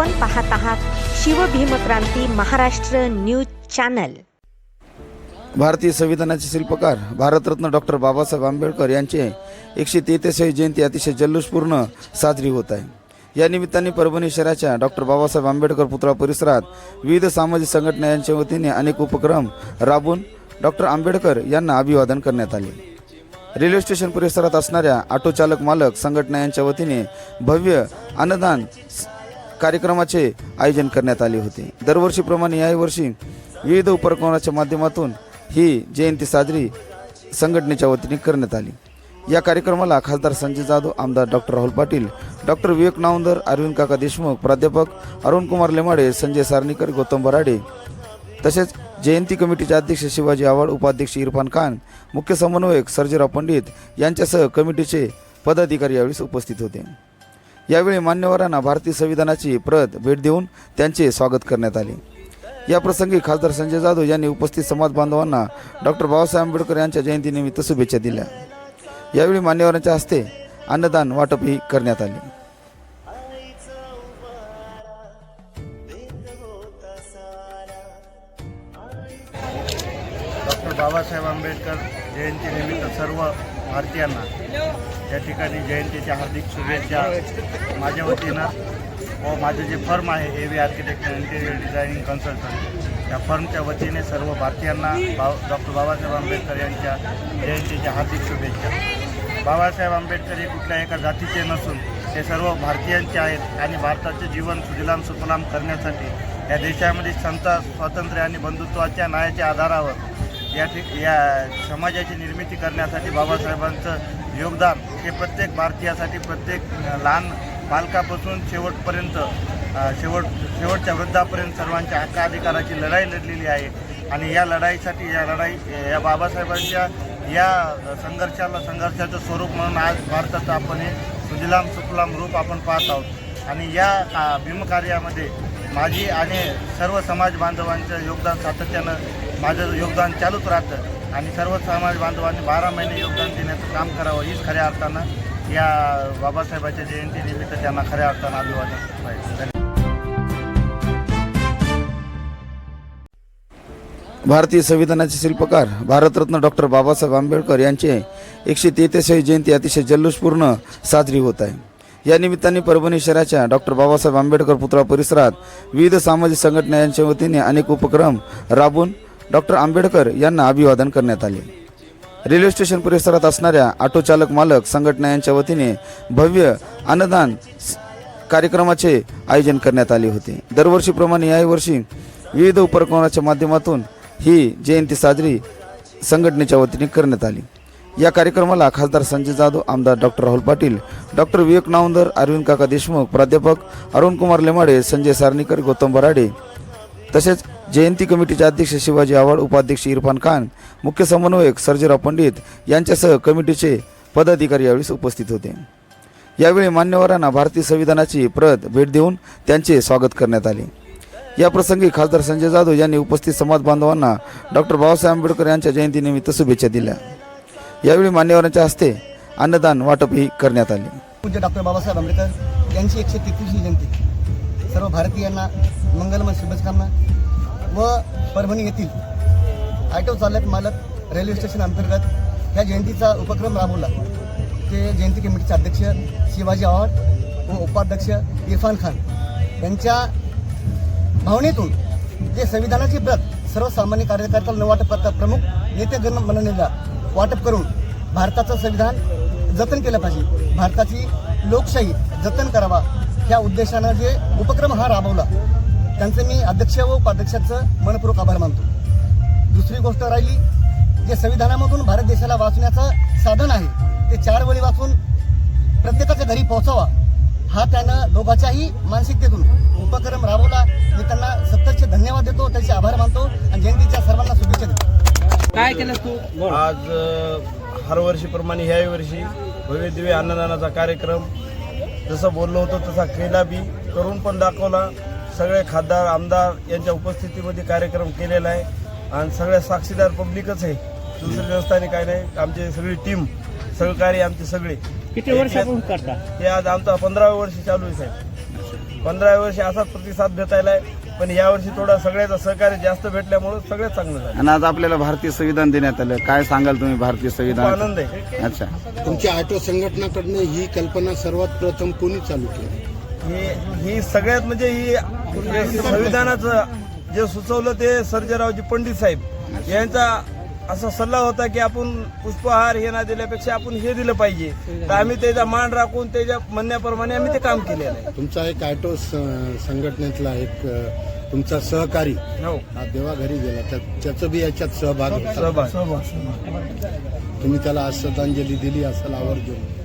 आपण पाहत आहात शिवभीमक्रांती महाराष्ट्र न्यूज चॅनल. भारतीय संविधानाचे शिल्पकार भारतरत्न डॉक्टर बाबासाहेब आंबेडकर यांचे एकशे तेहतीसावी जयंती अतिशय जल्लोषपूर्ण साजरी होत आहे. या निमित्ताने परभणी शहराच्या डॉक्टर बाबासाहेब आंबेडकर पुतळा परिसरात विविध सामाजिक संघटना यांच्या वतीने अनेक उपक्रम राबवून डॉक्टर आंबेडकर यांना अभिवादन करण्यात आले. रेल्वे स्टेशन परिसरात असणाऱ्या ऑटो चालक मालक संघटना यांच्या वतीने भव्य अन्नदान कार्यक्रमाचे आयोजन करण्यात आले होते. दरवर्षीप्रमाणे याही वर्षी विविध उपक्रमाच्या माध्यमातून ही जयंती साजरी संघटनेच्या वतीने करण्यात आली. या कार्यक्रमाला खासदार संजय जाधव आमदार डॉक्टर राहुल पाटील डॉक्टर विवेक नावंदर अरविंद काका देशमुख प्राध्यापक अरुण कुमार लेमाडे संजय सारणीकर गौतम बराडे तसेच जयंती कमिटीचे अध्यक्ष शिवाजी आव्हाड उपाध्यक्ष इरफान खान मुख्य समन्वयक सर्जेराव पंडित यांच्यासह कमिटीचे पदाधिकारी यावेळी उपस्थित होते. यावेळी मान्यवरांना भारतीय संविधानाची प्रत भेट देऊन त्यांचे स्वागत करण्यात आले. या प्रसंगी खासदार संजय जाधव यांनी उपस्थित समाज बांधवांना डॉक्टर बाबासाहेब आंबेडकर यांच्या जयंतीनिमित्त शुभेच्छा दिल्या. यावेळी मान्यवरांच्या हस्ते अन्नदान वाटपही करण्यात आले. डॉक्टर बाबासाहेब आंबेडकर जयंतीनिमित्त सर्व भारतीयांना या ठिकाणी जयंतीच्या हार्दिक शुभेच्छा माझ्या वतीनं. हो, व माझे जे फर्म आहे A V architecture interior designing consultant या फर्मच्या वतीने सर्व भारतीयांना बा डॉक्टर बाबासाहेब आंबेडकर यांच्या जयंतीच्या हार्दिक शुभेच्छा. बाबासाहेब आंबेडकर हे कुठल्या एका जातीचे नसून ते सर्व भारतीयांचे आहेत आणि भारताचे जीवन सुजलाम सुफलाम करण्यासाठी या देशामध्ये समता स्वातंत्र्य आणि बंधुत्वाच्या न्यायाच्या आधारावर या ठिक या समाजाची निर्मिती करण्यासाठी बाबासाहेबांचं योगदान हे प्रत्येक भारतीयासाठी प्रत्येक लहान बालकापासून शेवटपर्यंत शेवट शेवटच्या वृद्धापर्यंत सर्वांच्या हक्काधिकाराची लढाई लढलेली आहे. आणि या लढाईसाठी या लढाई या बाबासाहेबांच्या या संघर्षाला संघर्षाचं स्वरूप म्हणून आज भारताचं आपण हे सुजलाम सुफलाम रूप आपण पाहत आहोत. आणि या भीमकार्यामध्ये माझी आणि सर्व समाज बांधवांचं योगदान सातत्यानं माझं योगदान चालूच राहतं. आणि सर्व समाज बांधवांनी बारा महिने योगदान देण्याचं काम करावं हीच खऱ्या अर्थानं या बाबासाहेबांच्या जयंतीनिमित्त त्यांना खऱ्या अर्थानं अभिवादन पाहिजे भारतीय संविधानाचे शिल्पकार भारतरत्न डॉक्टर बाबासाहेब आंबेडकर यांचे एकशे तेहतीसावी जयंती अतिशय जल्लोषपूर्ण साजरी होत आहे. या निमित्ताने परभणी शहराच्या डॉक्टर बाबासाहेब आंबेडकर पुतळा परिसरात विविध सामाजिक संघटना यांच्या वतीने अनेक उपक्रम राबवून डॉक्टर आंबेडकर यांना अभिवादन करण्यात आले. रेल्वे स्टेशन परिसरात असणाऱ्या ऑटो चालक मालक संघटना यांच्या वतीने भव्य अन्नदान कार्यक्रमाचे आयोजन करण्यात आले होते. दरवर्षीप्रमाणे याही वर्षी विविध उपक्रमाच्या माध्यमातून ही जयंती साजरी संघटनेच्या वतीने करण्यात आली. या कार्यक्रमाला खासदार संजय जाधव आमदार डॉक्टर राहुल पाटील डॉक्टर विवेक नावंदर अरविंद काका देशमुख प्राध्यापक अरुण कुमार लेमाडे संजय सारणीकर गौतम बराडे. तसेच जयंती कमिटीचे अध्यक्ष शिवाजी आव्हाड उपाध्यक्ष इरफान खान मुख्य समन्वयक सर्जेराव पंडित यांच्यासह कमिटीचे पदाधिकारी यावेळी उपस्थित होते. यावेळी मान्यवरांना भारतीय संविधानाची प्रत भेट देऊन त्यांचे स्वागत करण्यात आले. या प्रसंगी खासदार संजय जाधव यांनी उपस्थित समाज बांधवांना डॉक्टर बाबासाहेब आंबेडकर यांच्या जयंतीनिमित्त शुभेच्छा दिल्या. यावेळी मान्यवरांच्या हस्ते अन्नदान वाटपही करण्यात आले. पूज्य डॉक्टर बाबासाहेब आंबेडकर यांची एकशे तेहतीसवी जयंती. सर्व भारतीयांना मंगलमय शुभेच्छाकामना व परभणी येथील ऑटो चालक मालक रेल्वे स्टेशन अंतर्गत ह्या जयंतीचा उपक्रम राबवला. ते जयंती कमिटीचे अध्यक्ष शिवाजी आव्हाड व उपाध्यक्ष इरफान खान यांच्या भावनेतून जे संविधानाची प्रत सर्वसामान्य कार्यकर्त्याला न वाटप करता प्रमुख नेतेगण मननेला वाटप करून भारताचं संविधान जतन केलं पाहिजे. भारताची लोकशाही जतन करावा ह्या उद्देशानं जे उपक्रम हा राबवला त्यांचं मी अध्यक्ष व उपाध्यक्षाचं मनपूर्वक आभार मानतो. दुसरी गोष्ट राहिली जे संविधानामधून भारत देशाला वाचण्याचं साधन आहे ते चार वेळी वाचून प्रत्येकाच्या घरी पोहोचावा हा त्यानं दोघांच्याही मानसिकतेतून उपक्रम राबवला. मी त्यांना सत्तरचे धन्यवाद देतो त्यांचे आभार मानतो आणि जयंतीच्या सर्वांना शुभेच्छा देतो. काय केलंस तू? आज अ, हर वर्षीप्रमाणे ह्याही वर्षी भव्य दिव्य अन्नदानाचा कार्यक्रम. जसं बोललो होतो तसा केला बी. करून पण दाखवला. सगळे खासदार आमदार यांच्या उपस्थितीमध्ये कार्यक्रम केलेला आहे. आणि सगळ्या साक्षीदार पब्लिकच आहे. दुसरी व्यवस्थाने काय नाही. आमची सगळी टीम सहकारी आमचे सगळे. किती वर्षापासून करता? हे आज आमचा पंधरावं वर्ष चालू आहे साहेब. पंधरा वर्षी असाच प्रतिसाद भेटायला आहे. पण यावर्षी थोडा सगळ्याचं सहकार्य जास्त भेटल्यामुळं सगळ्यात चांगलं झालं. आणि आज आपल्याला भारतीय संविधान देण्यात आलं. काय सांगाल तुम्ही भारतीय खूप संविधान? आनंद आहे. अच्छा. तुमच्या ऑटो संघटनाकडनं ही कल्पना सर्वात प्रथम कोणी चालू केली? ही ही सगळ्यात म्हणजे ही संविधानाचं जे सुचवलं ते सर्जेरावजी पंडित साहेब. यांचा असा सल्ला होता की आपण पुष्पहार हे ना दिल्यापेक्षा आपण हे दिलं पाहिजे. तर आम्ही त्याचा मान राखून त्याच्या म्हणण्याप्रमाणे आम्ही ते काम केलेलं आहे. तुमचा एक स- संघटनेतला एक तुमचा सहकारी हो. हा देवाघरी गेला. त्या- त्याचं बी याच्यात सहभाग सहभाग. तुम्ही त्याला आज श्रद्धांजली दिली असेल आवर्जून.